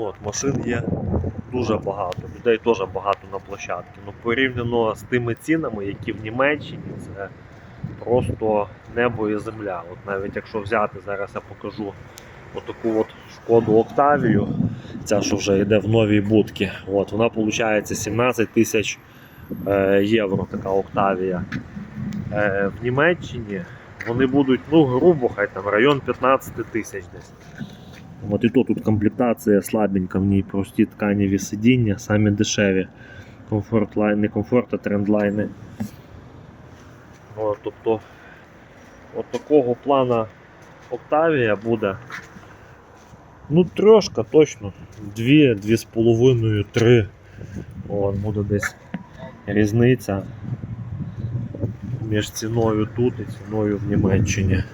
От, машин є дуже багато, людей теж багато на площадці. Ну, порівняно з тими цінами, які в Німеччині, це просто небо і земля. От навіть якщо взяти, зараз я покажу отаку от шкоду Октавію, ця, що вже йде в новій будці. От, вона виходить 17 тисяч е, євро, така Октавія. Е, в Німеччині вони будуть, ну, грубо, хай там район 15 тисяч десь. От і то тут комплектація слабенька, в ній прості тканеві сидіння, самі дешеві. Комфорт лайн, не комфорт, а трендлайни. От, тобто, от такого плана Октавія буде. Ну, трошка точно. Дві, дві з половиною, три. От, буде десь різниця між ціною тут і ціною в Німеччині.